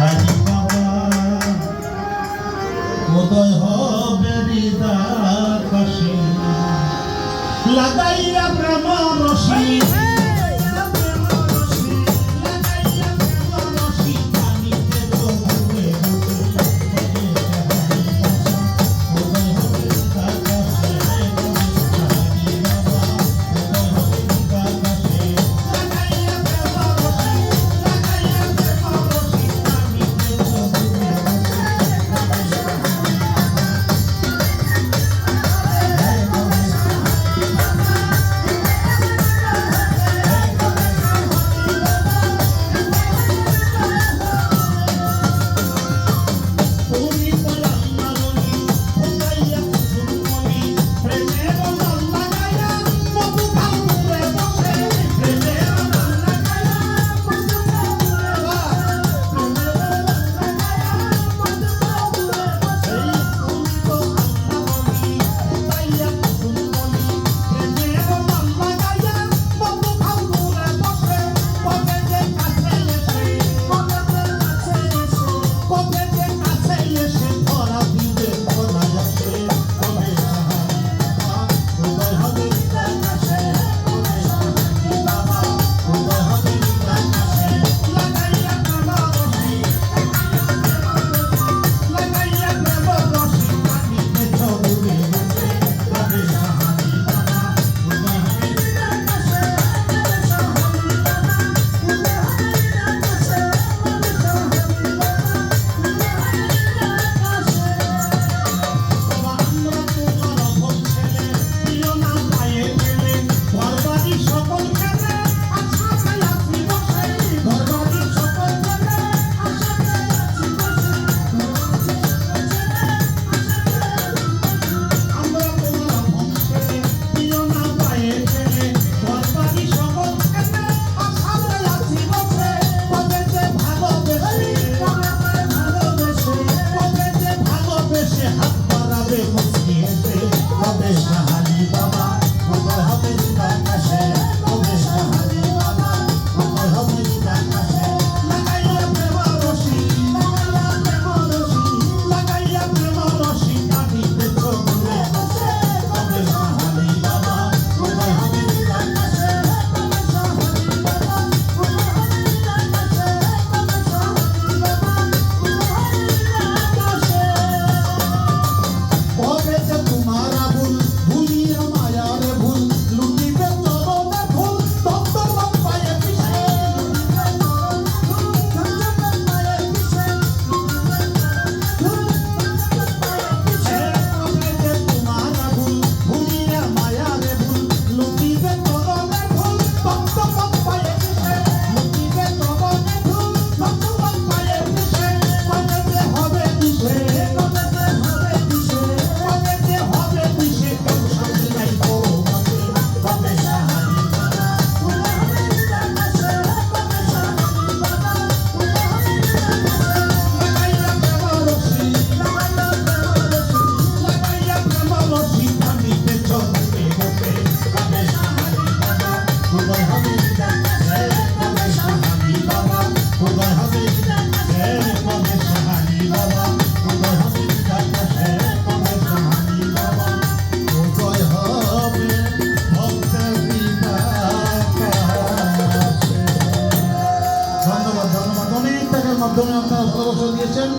হারি বাবা উদয় হবে হৃদাকাশে লাগাইয়া প্রেম Dominant tarafına bakalım geçen.